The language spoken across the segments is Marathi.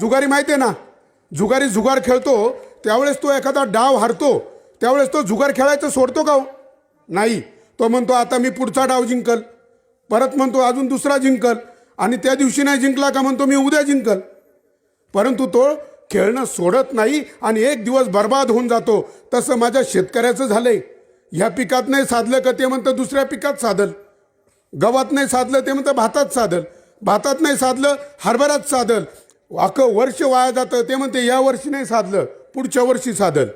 जुगारी माहिती आहे ना? जुगारी जुगार खेळतो त्यावेळेस तो एखादा डाव हारतो त्यावेळेस तो जुगार खेळायचं सोडतो का हो? नाही. तो म्हणतो आता मी पुढचा डाव जिंकल. परत म्हणतो अजून दुसरा जिंकल. आणि त्या दिवशी नाही जिंकला का म्हणतो मी उद्या जिंकल. परंतु तो खेळणं सोडत नाही आणि एक दिवस बर्बाद होऊन जातो. तसं माझ्या शेतकऱ्याचं झालंय. ह्या पिकात नाही साधलं का ते म्हणतं दुसऱ्या पिकात साधल. गव्हात नाही साधलं ते म्हणतं भातात साधल. भातात नाही साधलं हरभऱ्यात साधल. अख्खं वर्ष वाया जातं ते म्हणते या वर्षी नाही साधलं पुढच्या वर्षी साधल.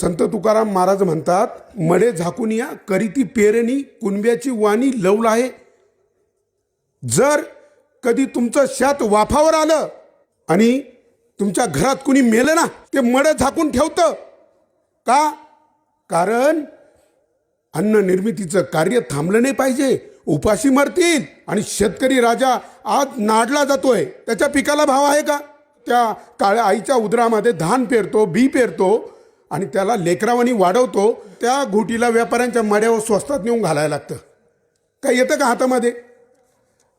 संत तुकाराम महाराज म्हणतात मडे झाकून या करीती पेरणी कुणब्याची वाणी लवला आहे. जर कधी तुमचं शात वाफावर आलं आणि तुमच्या घरात कुणी मेलं ना ते मडं झाकून ठेवतं. का? कारण अन्न निर्मितीचं कार्य थांबलं नाही पाहिजे. उपाशी मरतील आणि शेतकरी राजा आज नाडला जातोय. त्याच्या पिकाला भाव आहे का? त्या काळ्या आईच्या उदरामध्ये धान पेरतो बी पेरतो आणि त्याला लेकरावानी वाढवतो. त्या घुटीला व्यापाऱ्यांच्या मड्यावर स्वस्तात नेऊन घालायला लागतं. काय येतं का हातामध्ये?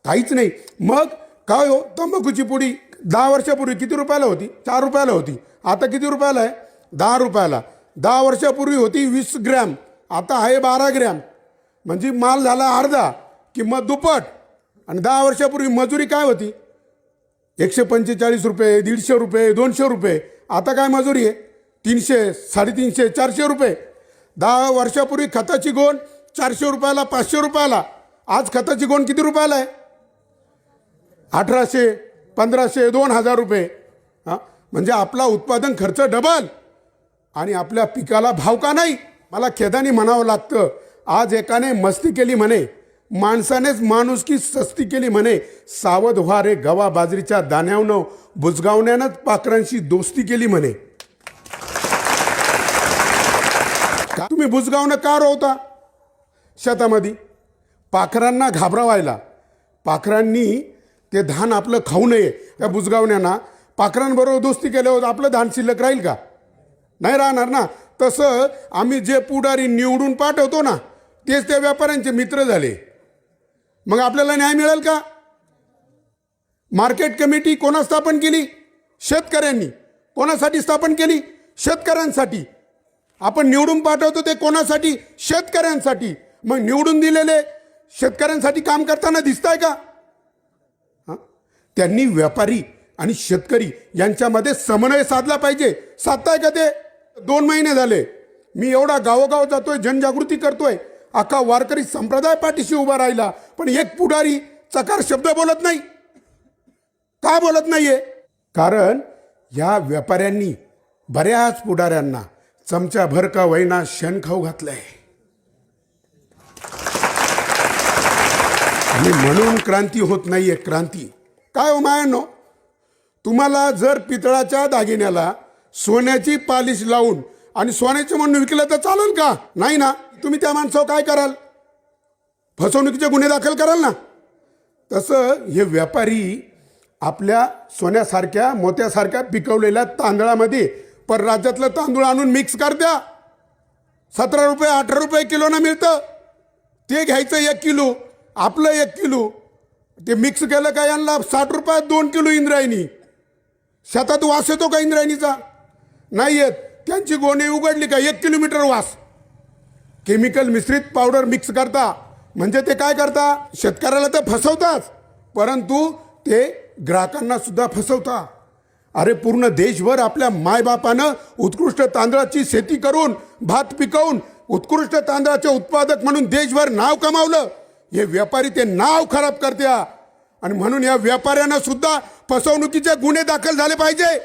काहीच नाही. मग काय हो? तंबाखूची पुडी दहा वर्षापूर्वी किती रुपयाला होती? चार रुपयाला होती. आता किती रुपयाला आहे? दहा रुपयाला. दहा वर्षापूर्वी होती वीस ग्रॅम. आता आहे बारा ग्रॅम. म्हणजे माल झाला अर्धा. किंमत दुप्पट. आणि दहा वर्षापूर्वी मजुरी काय होती? एकशे पंचेचाळीस रुपये दीडशे रुपये दोनशे रुपये. आता काय मजुरी आहे? तीनशे साडेतीनशे चारशे रुपये. दहा वर्षापूर्वी खताची गोण चारशे रुपयाला पाचशे रुपयाला. आज खताची गोण किती रुपयाला आहे? अठराशे पंधराशे दोन हजार रुपये. हां? म्हणजे आपला उत्पादन खर्च डबल. आणि आपल्या पिकाला भाव का नाही? मला खेदानी म्हणावं लागतं. आज एकाने मस्ती केली म्हणे. माणसानेच माणुसकी सस्ती केली म्हणे. सावध व्हा रे गवा बाजरीच्या दाण्यावनं. बुजगावण्यानंच पाखरांशी दोस्ती केली म्हणे. का तुम्ही बुजगावणं का रोवता? शेतामध्ये. पाखरांना घाबरावायला. पाखरांनी ते धान आपलं खाऊ नये. त्या बुजगावण्यांना पाखरांबरोबर दोस्ती केल्यावर आपलं धान शिल्लक राहील का? नाही राहणार ना. तसं आम्ही जे पुढारी निवडून पाठवतो ना तेच त्या व्यापाऱ्यांचे मित्र झाले. मग आपल्याला न्याय मिळेल का? मार्केट कमिटी कोणा स्थापन केली? शेतकऱ्यांनी. कोणासाठी स्थापन केली? शेतकऱ्यांसाठी. आपण निवडून पाठवतो ते कोणासाठी? शेतकऱ्यांसाठी. मग निवडून दिलेले शेतकऱ्यांसाठी काम करताना दिसत आहे का त्यांनी व्यापारी आणि शेतकरी यांच्यामध्ये समन्वय साधला पाहिजे. साधताय का ते? दोन महिने झाले. मी एवढा गावोगाव जातोय जनजागृती करतोय. अख्खा वारकरी संप्रदाय पाठीशी उभा राहिला पण एक पुढारी चकार शब्द बोलत नाही. का बोलत नाहीये? कारण या व्यापाऱ्यांनी बऱ्याच पुढाऱ्यांना चमचा भर का वैना शेणखाऊ घातलंय. आणि म्हणून क्रांती होत नाहीये क्रांती. काय हो मायानो? तुम्हाला जर पितळाच्या दागिन्याला सोन्याची पालिश लावून आणि सोन्याचं म्हणून विकलं तर चालेल का? नाही ना? तुम्ही त्या माणसावर काय कराल? फसवणुकीचे गुन्हे दाखल कराल ना? तसं हे व्यापारी आपल्या सोन्यासारख्या मोत्यासारख्या पिकवलेल्या तांदळामध्ये परराज्यातलं तांदूळ आणून मिक्स करत्या. सतरा रुपये अठरा रुपये किलोनं मिळतं. ते घ्यायचं एक किलो आपलं एक किलो. ते मिक्स केलं का यांना साठ रुपयात दोन किलो इंद्रायणी. शेतात वास येतो का इंद्रायणीचा? नाही येत. त्यांची गोणी उघडली का? एक किलोमीटर वास. केमिकल मिश्रित पावडर मिक्स करता. म्हणजे ते काय करता? शेतकऱ्याला तर फसवताच. परंतु ते ग्राहकांना सुद्धा फसवता. अरे पूर्ण देशभर आपल्या मायबापानं उत्कृष्ट तांदळाची शेती करून भात पिकवून उत्कृष्ट तांदळाचे उत्पादक म्हणून देशभर नाव कमावलं. हे व्यापारी ते नाव खराब करत्या. आणि म्हणून या व्यापाऱ्यांना सुद्धा फसवणुकीचे गुन्हे दाखल झाले पाहिजे.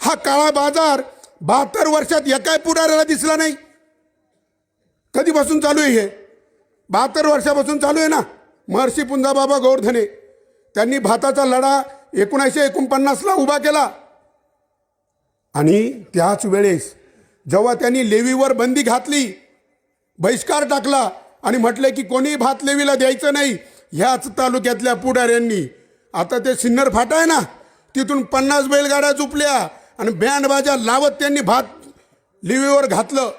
हा काळा बाजार बहात्तर वर्षात एकाही पुढाऱ्याला दिसला नाही. कधीपासून चालू आहे हे? बहात्तर वर्षापासून चालू आहे ना? महर्षी पुंजाबाबा गोवर्धने त्यांनी भाताचा लढा एकोणीसशे एकोणपन्नासला उभा केला. आणि त्याच वेळेस जेव्हा त्यांनी लेवीवर बंदी घातली बहिष्कार टाकला आणि म्हटले की कोणी भात लेवीला द्यायचं नाही ह्याच तालुक्यातल्या पुढाऱ्यांनी. आता ते सिन्नर फाटा आहे ना? तिथून पन्नास बैलगाड्या चुपल्या आणि बँडबाजा लावत त्यांनी भात लेवीवर घातलं.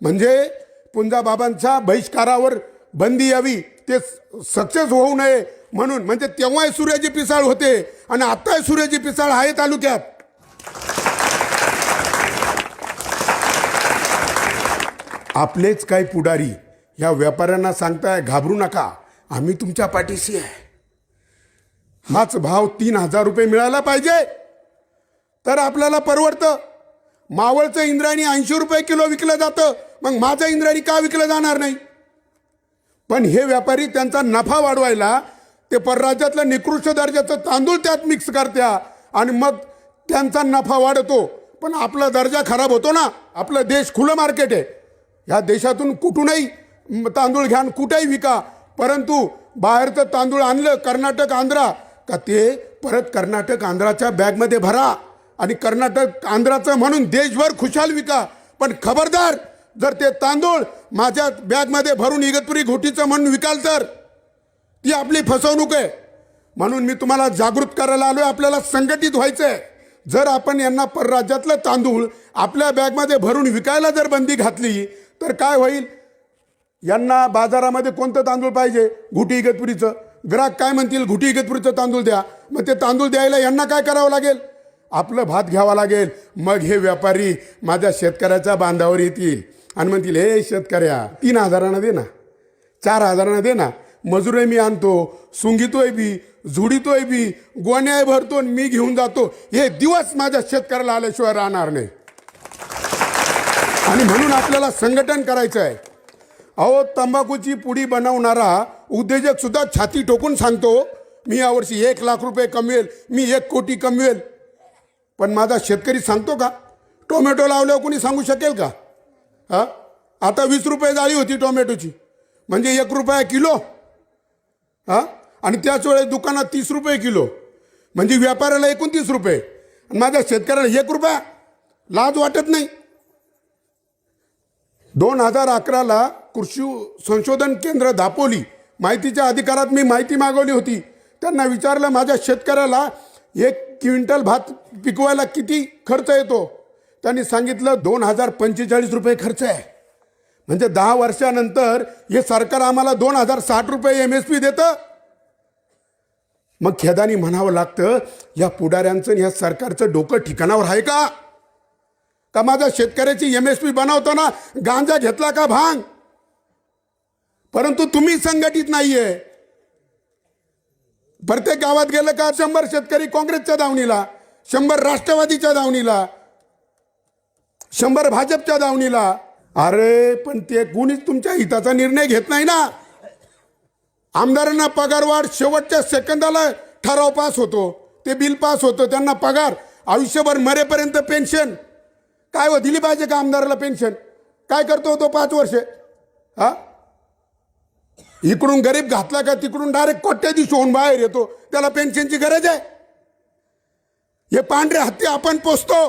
म्हणजे पुंजाबाबांच्या बहिष्कारावर बंदी यावी ते सक्सेस होऊ नये म्हणून. म्हणजे तेव्हाही सूर्याची पिसाळ होते आणि आत्ताही सूर्याची पिसाळ आहे तालुक्यात. आपलेच काही पुढारी या व्यापाऱ्यांना सांगताय घाबरू नका आम्ही तुमच्या पाठीशी आहे. हाच भाव तीन हजार रुपये मिळाला पाहिजे तर आपल्याला परवडतं. मावळचं इंद्रायणी ऐंशी रुपये किलो विकलं जातं. मग माझं इंद्रायणी का विकलं जाणार नाही? पण हे व्यापारी त्यांचा नफा वाढवायला ते परराज्यातलं निकृष्ट दर्जाचं तांदूळ त्यात मिक्स करत्या आणि मग त्यांचा नफा वाढतो. पण आपला दर्जा खराब होतो ना. आपलं देश खुलं मार्केट आहे. ह्या देशातून कुठूनही तांदूळ घ्या कुठेही विका. परंतु बाहेरचं तांदूळ आणलं कर्नाटक आंध्रा का ते परत कर्नाटक आंध्राच्या बॅगमध्ये भरा. आणि कर्नाटक आंध्राचं म्हणून देशभर खुशाल विका. पण खबरदार जर ते तांदूळ माझ्या बॅगमध्ये भरून इगतपुरी घोटीचं म्हणून विकाल तर? ती आपली फसवणूक आहे. म्हणून मी तुम्हाला जागृत करायला आलो आहे आपल्याला संघटित व्हायचं आहे जर आपण यांना परराज्यातलं तांदूळ आपल्या बॅगमध्ये भरून विकायला जर बंदी घातली तर काय होईल? यांना बाजारामध्ये कोणतं तांदूळ पाहिजे? घुटी इगतपुरीचं. ग्राहक काय म्हणतील? घुटी इगतपुरीचं तांदूळ द्या. मग ते तांदूळ द्यायला यांना काय करावं लागेल? आपलं भात घ्यावा लागेल. मग हे व्यापारी माझ्या शेतकऱ्याच्या बांधावर येतील. आणि म्हणतील हे शेतकऱ्या तीन हजारानं दे ना. चार हजारानं दे ना. मजुरे मी आणतो सुंगीतोय बी झुडीतोय बी गोण्या भरतो आणि मी घेऊन जातो. हे दिवस माझ्या शेतकऱ्याला आल्याशिवाय राहणार नाही. आणि म्हणून आपल्याला संघटन करायचं आहे अहो तंबाखूची पुडी बनवणारा उद्योजक सुद्धा छाती ठोकून सांगतो मी यावर्षी एक लाख रुपये कमवेल मी एक कोटी कमवेल. पण माझा शेतकरी सांगतो का? टोमॅटो लावल्यावर कोणी सांगू शकेल का? हा? आता वीस रुपये जाळी होती टोमॅटोची. म्हणजे एक रुपया किलो. हा? आणि त्याच वेळेस दुकानात तीस रुपये किलो. म्हणजे व्यापाऱ्याला एकोणतीस रुपये. आणि माझ्या शेतकऱ्याला एक रुपया लाज वाटत नाही. दोन हजार अकराला कृषी संशोधन केंद्र दापोली. माहितीच्या अधिकारात मी माहिती मागवली होती. त्यांना विचारलं माझ्या शेतकऱ्याला एक क्विंटल भात पिकवायला किती खर्च येतो? त्यांनी सांगितलं दोन हजार पंचेचाळीस रुपये खर्च आहे. म्हणजे दहा वर्षानंतर हे सरकार आम्हाला दोन हजार साठ रुपये एम एस पी देतं? मग खेदानी म्हणावं लागतं या पुढाऱ्यांचं आणि या सरकारचं डोकं ठिकाणावर आहे का? का माझ्या शेतकऱ्याची एम एस पी बनवताना गांजा घेतला का भांग? परंतु तुम्ही संघटित नाहीये. प्रत्येक गावात गेलं का शंभर शेतकरी काँग्रेसच्या दावणीला शंभर राष्ट्रवादीच्या दावणीला शंभर भाजपच्या दावणीला? अरे पण ते कोणीच तुमच्या हिताचा निर्णय घेत नाही ना. आमदारांना पगारवाढ शेवटच्या सेकंदाला ठराव पास होतो. ते बिल पास होतं त्यांना पगार. आयुष्यभर मरेपर्यंत पेन्शन. काय हो दिली पाहिजे का आमदाराला पेन्शन? काय करतो तो पाच वर्षे? हा? इकडून गरीब घातला का तिकडून डायरेक्ट कोट्याधीश होऊन बाहेर येतो. त्याला पेन्शनची गरज आहे. हे पांढरे हत्ती आपण पोचतो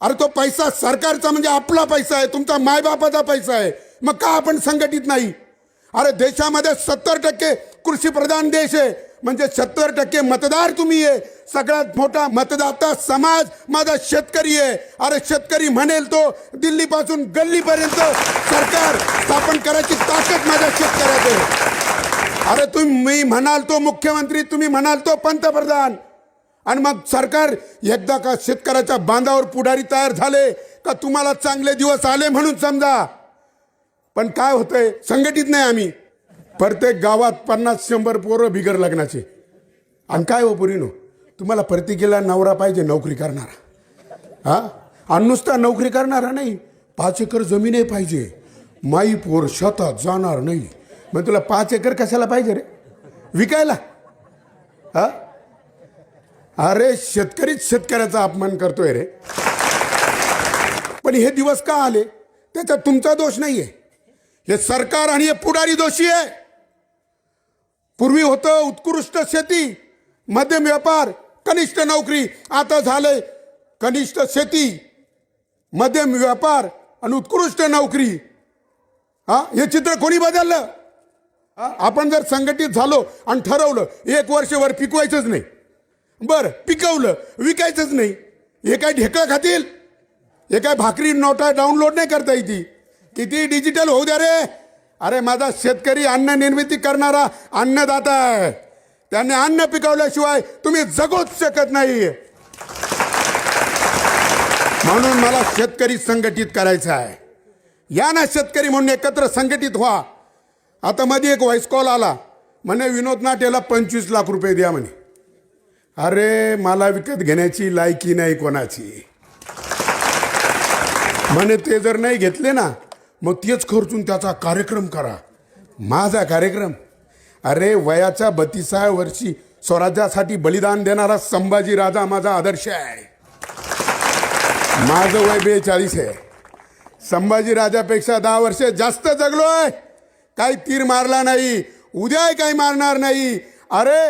अरे तो पैसा सरकारचा म्हणजे आपला पैसा आहे तुमचा मायबापाचा पैसा आहे. मग का आपण संघटित नाही? अरे देशामध्ये सत्तर टक्के कृषी प्रधान देश आहे. म्हणजे सत्तर टक्के मतदार तुम्ही आहे. सगळ्यात मोठा मतदाता समाज माझा शेतकरी आहे. अरे शेतकरी म्हणेल तो दिल्लीपासून गल्लीपर्यंत सरकार स्थापन करायची ताकद माझ्या शेतकऱ्यात आहे. अरे तुम्ही म्हणाल तो मुख्यमंत्री तुम्ही म्हणाल तो पंतप्रधान. आणि मग सरकार एकदा का शेतकऱ्याच्या बांधावर पुढारी तयार झाले का तुम्हाला चांगले दिवस आले म्हणून समजा. पण काय होतंय? संघटित नाही आम्ही. प्रत्येक गावात पन्नास शंभर पोरं बिगर लग्नाचे. आणि काय हो पुरीनो? तुम्हाला प्रत्येकीला नवरा पाहिजे नोकरी करणारा. हा? आणि नुसता नोकरी करणारा नाही पाच एकर जमीनही पाहिजे. माई पोर शेतात जाणार नाही. मग तुला पाच एकर कशाला पाहिजे रे? विकायला. हा? अरे शेतकरीच शेतकऱ्याचा अपमान करतोय रे. पण हे दिवस का आले? त्याच्यात तुमचा दोष नाही आहे हे सरकार आणि हे पुढारी दोषी आहे. पूर्वी होतं उत्कृष्ट शेती मध्यम व्यापार कनिष्ठ नोकरी. आता झालंय कनिष्ठ शेती मध्यम व्यापार आणि उत्कृष्ट नोकरी. हा हे चित्र कोणी बदललं? आपण जर संघटित झालो आणि ठरवलं एक वर्षभर पिकवायचंच नाही. बरं पिकवलं विकायचंच नाही. हे काय ढेकळं खातील? हे काय भाकरी नोटा डाउनलोड नाही करता येते किती डिजिटल होऊ द्या रे. अरे माझा शेतकरी अन्न निर्मिती करणारा अन्नदाता आहे. त्याने अन्न पिकवल्याशिवाय तुम्ही जगूच शकत नाही. म्हणून मला शेतकरी संघटित करायचा आहे. या ना शेतकरी म्हणून एकत्र संघटित व्हा. आता मध्ये एक व्हॉइस कॉल आला. म्हणे विनोद नाटेला पंचवीस लाख रुपये द्या म्हणे. अरे मला विकत घेण्याची लायकी नाही कोणाची. म्हणे ते जर नाही घेतले ना मग तेच खर्चून त्याचा कार्यक्रम करा. माझा कार्यक्रम. अरे वयाच्या बत्तीसाव्या वर्षी स्वराज्यासाठी बलिदान देणारा संभाजी राजा माझा आदर्श आहे. माझं वय बेचाळीस आहे. संभाजी राजापेक्षा दहा वर्ष जास्त जगलो आहे काही तीर मारला नाही. उद्या काही मारणार नाही. अरे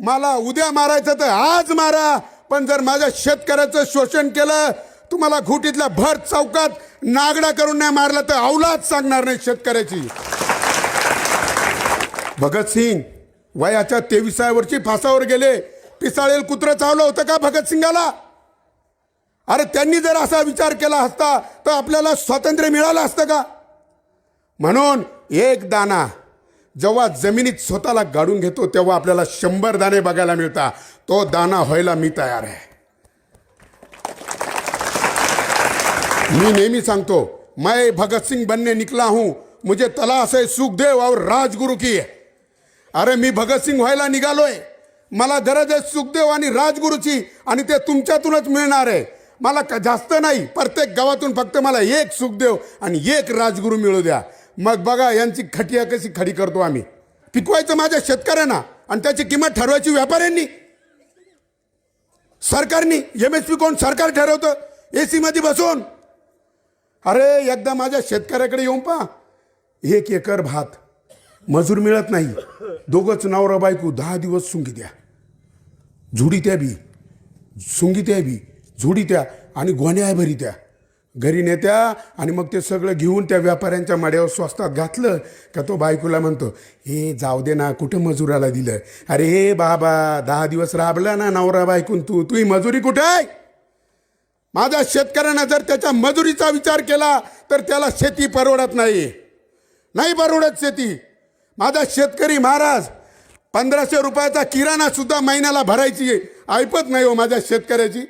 मला उद्या मारायचं तर आज मारा. पण जर माझ्या शेतकऱ्याचं शोषण केलं तुम्हाला घुटीतल्या भर चौकात नागडा करून नाही मारला तर अवलाद सांगणार नाही शेतकऱ्याची. भगतसिंग वयाच्या तेविसाव्या वर्षी फासावर गेले. पिसाळेल कुत्र चावलं होतं का भगतसिंगाला अरे त्यांनी जर असा विचार केला असता तर आपल्याला स्वातंत्र्य मिळालं असतं का? म्हणून एक दाना जेव्हा जमिनीत स्वतःला गाडून घेतो तेव्हा आपल्याला शंभर दाणे बघायला मिळतात. तो दाना व्हायला मी तयार आहे. मी नेहमी सांगतो मैं भगत सिंह बनने निकला हूं मुझे तलाश आहे सुखदेव और राजगुरु की अरे मी भगत सिंग व्हायला निघालोय। मला गरज आहे सुखदेव आणि राजगुरूची आणि ते तुमच्यातूनच मिळणार आहे। मला का जास्त नाही प्रत्येक गावातून फक्त मला एक सुखदेव आणि एक राजगुरू मिळू द्या। मग बघा यांची खटिया कशी खडी करतो आम्ही। पिकवायचं माझ्या शेतकऱ्यांना आणि त्याची किंमत ठरवायची व्यापाऱ्यांनी। सरकारनी एम एस पी कोण सरकार ठरवतं? ए बसून अरे एकदा माझ्या शेतकऱ्याकडे येऊन पहा. एक एकर भात मजूर मिळत नाही. दोघंच नवरा बायको दहा दिवस सुंगी द्या. झुडी त्या बी सुंगी त्या बी झुडी त्या आणि गोण्या भरी त्या. घरी नेत्या आणि मग ते सगळं घेऊन त्या व्यापाऱ्यांच्या माड्यावर स्वस्तात घातलं का तो बायकोला म्हणतो हे जाऊ दे ना कुठं मजुराला दिलं? अरे हे बाबा दहा दिवस राबला ना नवरा बायकून तू तुही मजुरी कुठं आहे? माझ्या शेतकऱ्यानं जर त्याच्या मजुरीचा विचार केला तर त्याला शेती परवडत नाही. नाही परवडत शेती. माझा शेतकरी महाराज पंधराशे रुपयाचा किराणा सुद्धा महिन्याला भरायची ऐपत नाही हो माझ्या शेतकऱ्याची.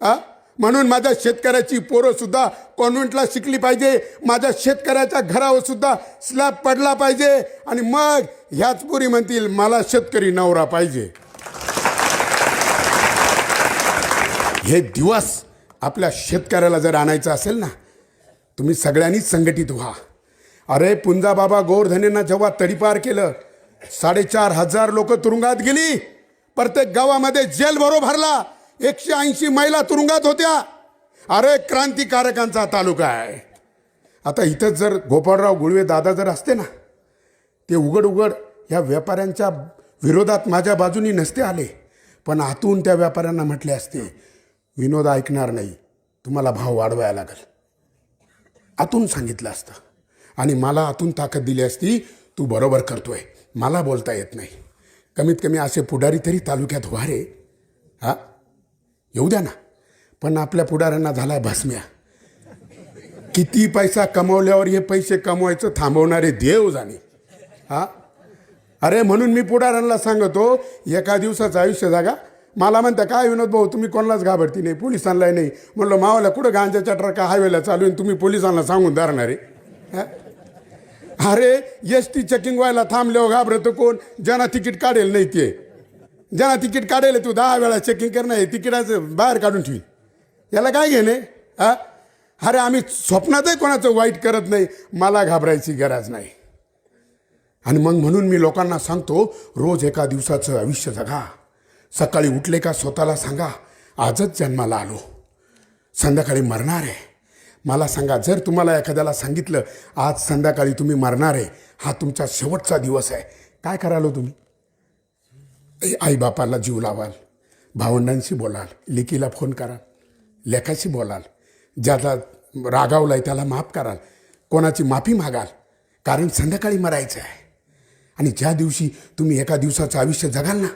आ? म्हणून माझ्या शेतकऱ्याची पोरंसुद्धा कॉन्व्हेंटला शिकली पाहिजे. माझ्या शेतकऱ्याच्या घरावर सुद्धा स्लॅब पडला पाहिजे. आणि मग ह्याच पोरी म्हणतील मला शेतकरी नवरा पाहिजे. हे दिवस आपल्या शेतकऱ्याला जर आणायचं असेल ना तुम्ही सगळ्यांनीच संघटित व्हा. अरे पुंजाबाबा गोरधनेंना जेव्हा तडीपार केलं साडेचार हजार लोक तुरुंगात गेली. प्रत्येक गावामध्ये जेल भरो भरला. एकशे ऐंशी महिला तुरुंगात होत्या. अरे क्रांतिकारकांचा तालुका आहे. आता इथंच जर गोपाळराव गुळवे दादा जर असते ना ते उघड उघड ह्या व्यापाऱ्यांच्या विरोधात माझ्या बाजूनी नसते आले. पण आतून त्या व्यापाऱ्यांना म्हटले असते विनोद ऐकणार नाही. तुम्हाला भाव वाढवायला लागेल. आतून सांगितलं असतं. आणि मला आतून ताकद दिली असती तू बरोबर करतोय. मला बोलता येत नाही. कमीत कमी असे पुढारी तरी तालुक्यात व्हा रे हा? येऊ द्या ना. पण आपल्या पुढाऱ्यांना झाला भस्म्या. किती पैसा कमवल्यावर हे पैसे कमवायचं थांबवणारे देव जाणे. हा? अरे म्हणून मी पुढाऱ्यांना सांगतो एका दिवसाचं आयुष्य जागा. मला म्हणता काय विनोद भाऊ तुम्ही कोणालाच घाबरती नाही पोलिसांना नाही. म्हणलं मावाला कुठं गांजाच्या ट्रका हायवेला चालू आहे तुम्ही पोलिसांना सांगून धरणार आहे? हा? अरे एस टी चेकिंग व्हायला थांबल्यावर घाबरतो कोण? ज्यांना तिकीट काढेल नाही ते. ज्यांना तिकीट काढेल तू दहा वेळा चेकिंग करणार आहे तिकिटाचं बाहेर काढून ठेवी याला काय घेणे हा? अरे आम्ही स्वप्नातही कोणाचं वाईट करत नाही मला घाबरायची गरज नाही. आणि मग म्हणून मी लोकांना सांगतो रोज एका दिवसाचं आयुष्य जगा. सकाळी उठले का स्वतःला सांगा आजच जन्माला आलो. संध्याकाळी मरणार आहे. मला सांगा जर तुम्हाला एखाद्याला सांगितलं आज संध्याकाळी तुम्ही मरणार आहे हा तुमचा शेवटचा दिवस आहे काय करालो हो तुम्ही? आईबापाला जीव लावाल भावंडांशी बोलाल लेकीला फोन कराल लेखाशी बोलाल ज्याला रागावलाय त्याला माफ कराल कोणाची माफी मागाल कारण संध्याकाळी मरायचं आहे. आणि ज्या दिवशी तुम्ही एका दिवसाचं आयुष्य जगाल ना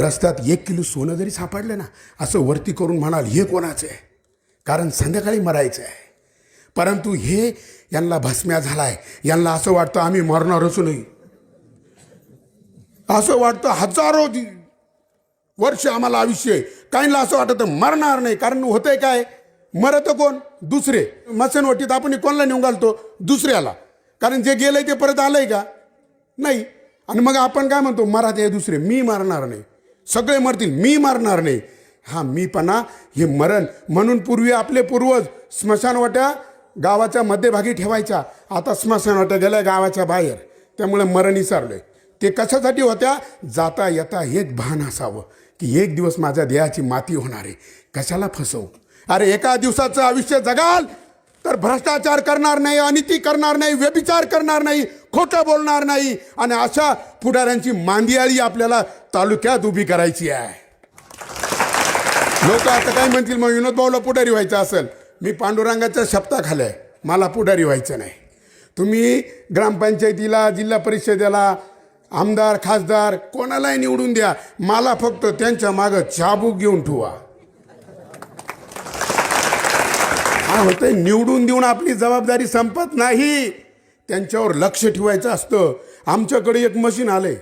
रस्त्यात एक किलो सोनं जरी सापडलं ना असं वरती करून म्हणाल हे कोणाचं आहे? कारण संध्याकाळी मरायचं आहे. परंतु हे यांना भस्म्या झाला आहे यांना असं वाटतं आम्ही मरणारच नाही. असं वाटतं हजारो वर्ष आम्हाला आयुष्य आहे. काहींना असं वाटतं मरणार नाही. कारण होतंय काय? मरतं कोण? दुसरे. मसनवटीत आपण कोणाला नेऊन घालतो? दुसऱ्याला. कारण जे गेलंय ते परत आलंय का? नाही. आणि मग आपण काय म्हणतो? मरा ते दुसरे. मी मरणार नाही. सगळे मरतील. मी मरणार नाही. हा मीपणा हे मरण. म्हणून पूर्वी आपले पूर्वज स्मशानवाट्या गावाच्या मध्यभागी ठेवायच्या. आता स्मशानवाट्या गेल्या गावाच्या बाहेर. त्यामुळे मरण विसरलोय ते कशासाठी होत्या? जाता येता एक भान असावं. की एक दिवस माझ्या देहाची माती होणार आहे. कशाला फसवू? अरे एका दिवसाचं आयुष्य जगाल तर भ्रष्टाचार करणार नाही अनिती करणार नाही व्यभिचार करणार नाही खोटं बोलणार नाही आणि अशा पुढाऱ्यांची मांदियाळी आपल्याला तालुक्यात उभी करायची आहे. लोक आता काय म्हणतील मग विनोद भाऊला पुढारी व्हायचं असेल. मी पांडुरंगाच्या शब्दाखाली आहे मला पुढारी व्हायचं नाही. तुम्ही ग्रामपंचायतीला जिल्हा परिषदेला आमदार खासदार कोणालाही निवडून द्या. मला फक्त त्यांच्या मागं चाबूक घेऊन ठेवा. काय होतंय निवडून देऊन आपली जबाबदारी संपत नाही. त्यांच्यावर लक्ष ठेवायचं असतं. आमच्याकडे एक मशीन आलंय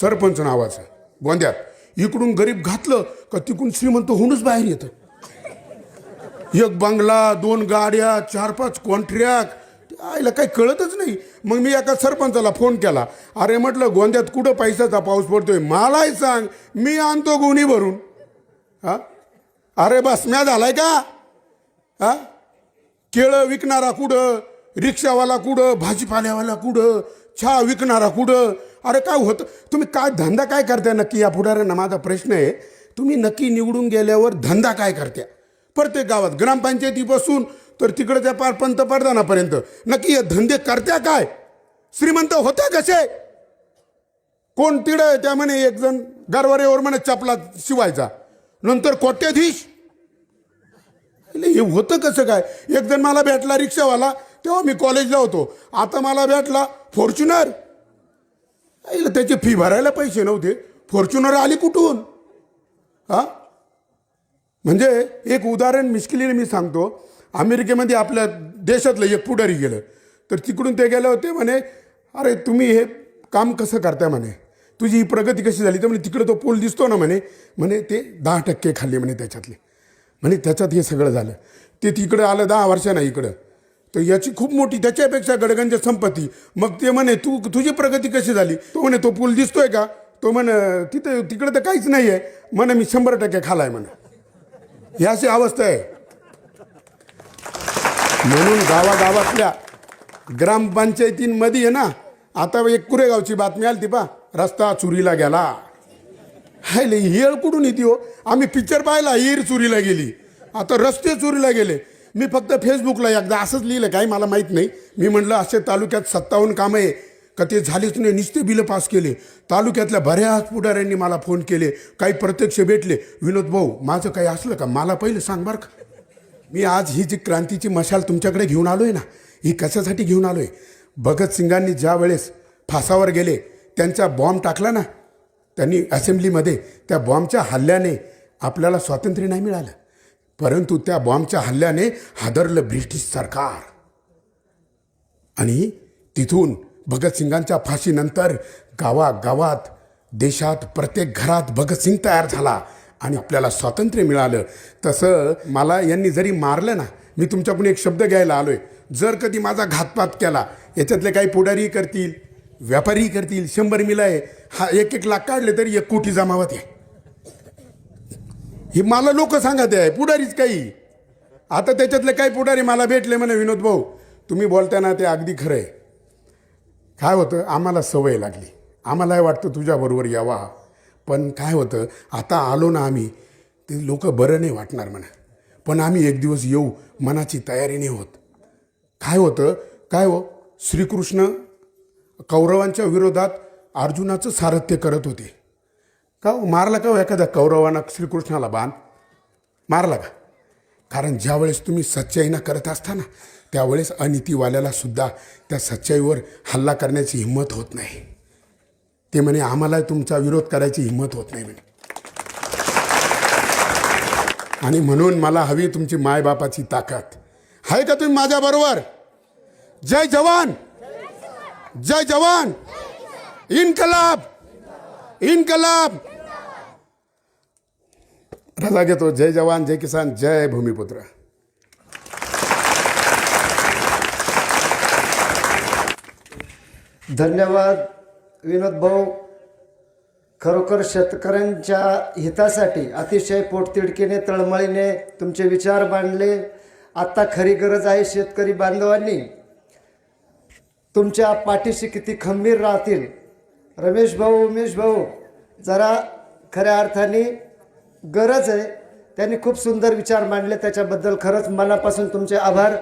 सरपंच नावाचं. गोंद्यात. इकडून गरीब घातलं का तिकडून श्रीमंत होऊनच बाहेर येतं. एक बंगला दोन गाड्या चार पाच कॉन्ट्रॅक्ट आईला काही कळतच नाही. मग मी एका सरपंचाला फोन केला. अरे म्हटलं गोंद्यात कुठं पैशाचा पाऊस पडतोय? मलाही सांग मी आणतो गुन्हे भरून. हा? अरे बस म्या झालाय का? हा? केळं विकणारा कुठं? रिक्षावाला कुठं? भाजीपाल्यावाला कुठं? चहा विकणारा कुठं? अरे काय होतं? तुम्ही काय धंदा काय करताय नक्की? या पुढाऱ्यांना माझा प्रश्न आहे. तुम्ही नक्की निवडून गेल्यावर धंदा काय करत्या? प्रत्येक गावात ग्रामपंचायतीपासून तर तिकडच्या पार पंतप्रधानापर्यंत. नक्की हे धंदे करत्या काय? श्रीमंत होत्या कसे? कोण तिड त्या म्हणे एक जण गरवारेवर म्हणे चपला शिवायचा. नंतर कोट्याधीश हे होतं कसं काय? एक जण मला भेटला रिक्षावाला तेव्हा मी कॉलेजला होतो. आता मला भेटला फॉर्च्युनर. अरे त्याची फी भरायला पैसे नव्हते. फॉर्च्युनर आली कुठून? हा? म्हणजे एक उदाहरण मिश्किलीने मी सांगतो. अमेरिकेमध्ये आपल्या देशातलं एक पुढारी गेलं. तर तिकडून ते गेले होते म्हणे अरे तुम्ही हे काम कसं करताय? म्हणे तुझी ही प्रगती कशी झाली? तर म्हणे तिकडे तो पूल दिसतो ना म्हणे म्हणे ते दहा टक्के खाल्ले म्हणे त्याच्यातले. म्हणे त्याच्यात हे सगळं झालं. ते तिकडं आलं दहा वर्षांना इकडं. तर याची खूप मोठी त्याच्यापेक्षा गडगंज संपत्ती. मग ते म्हणे तू तुझी प्रगती कशी झाली? तो म्हणे तो पूल दिसतोय का? तो म्हण तिथं तिकडं तर काहीच नाही आहे म्हणे मी शंभर टक्के खालाय म्हण. ही अशी अवस्था आहे. म्हणून गावागावातल्या ग्रामपंचायतींमध्ये आहे ना आता एक कुरेगावची बातमी आली ती पा रस्ता चुरीला गेला. हायले येळ कुठून येते हो? आम्ही पिक्चर पाहिला हिर चोरीला गेली. आता रस्ते चोरीला गेले. मी फक्त फेसबुकला एकदा असंच लिहिलं काही मला माहीत नाही. मी म्हटलं असे तालुक्यात सत्तावन्न कामं आहे का ते झालेच नाही निस्ते बिलं पास केले. तालुक्यातल्या बऱ्याच पुढाऱ्यांनी मला फोन केले काही प्रत्यक्ष भेटले. विनोद भाऊ माझं काही असलं का? मला पहिलं सांग बरं का. मी आज ही जी क्रांतीची मशाल तुमच्याकडे घेऊन आलो आहे ना ही कशासाठी घेऊन आलो आहे भगतसिंगांनी ज्या वेळेस फासावर गेले त्यांचा बॉम्ब टाकला ना त्यांनी असेंब्लीमध्ये त्या बॉम्बच्या हल्ल्याने आपल्याला स्वातंत्र्य नाही मिळालं. परंतु त्या बॉम्बच्या हल्ल्याने हादरलं ब्रिटिश सरकार. आणि तिथून भगतसिंगांच्या फाशीनंतर गावागावात देशात प्रत्येक घरात भगतसिंग तयार झाला आणि आपल्याला स्वातंत्र्य मिळालं. तसं मला यांनी जरी मारलं ना मी तुमच्याकडून एक शब्द घ्यायला आलो आहे जर कधी माझा घातपात केला याच्यातले काही पुढारी करतील. व्यापारी करतील शंभर मिला आहे. हा एक एक लाख काढले तरी एक कोटी जमावत आहे. हे मला लोक सांगत आहे पुढारीच काही. आता त्याच्यातले काही पुढारी मला भेटले म्हणे विनोद भाऊ तुम्ही बोलताना ते अगदी खरं आहे काय होतं आम्हाला सवय लागली. आम्हालाही वाटतं तुझ्याबरोबर यावा पण काय होतं आता आलो ना आम्ही ते लोक बरं नाही वाटणार म्हणा. पण आम्ही एक दिवस येऊ मनाची तयारी नाही होत. काय होतं काय हो श्रीकृष्ण कौरवांच्या विरोधात अर्जुनाचं सारथ्य करत होते. का हो? मारला का हो एखादा कौरवांना कौरवानं श्रीकृष्णाला बाण? मारला का? कारण ज्यावेळेस तुम्ही सच्चाईना करत असताना त्यावेळेस अनितीवाल्याला सुद्धा त्या सच्चाईवर हल्ला करण्याची हिंमत होत नाही. ते म्हणे आम्हाला तुमचा विरोध करायची हिंमत होत नाही. म्हणे. आणि म्हणून मला हवी तुमची मायबापाची ताकद. आहे का तुम्ही माझ्याबरोबर? जय जवान! जय जवान। इनकलाब। इनकलाब। रजा घेतो। जय जवान जय किसान जय भूमिपुत्र। धन्यवाद विनोद भाऊ। खरोखर शेतकऱ्यांच्या हितासाठी अतिशय पोटतिडकीने तळमळीने तुमचे विचार मांडले. आत्ता खरी गरज आहे शेतकरी बांधवांनी. तुमच्या पाठीशी किती खंबीर राहतील. रमेश भाऊ उमेश भाऊ जरा खऱ्या अर्थाने गरज आहे. त्यांनी खूप सुंदर विचार मांडले त्याच्याबद्दल खरंच मनापासून तुमचे आभार.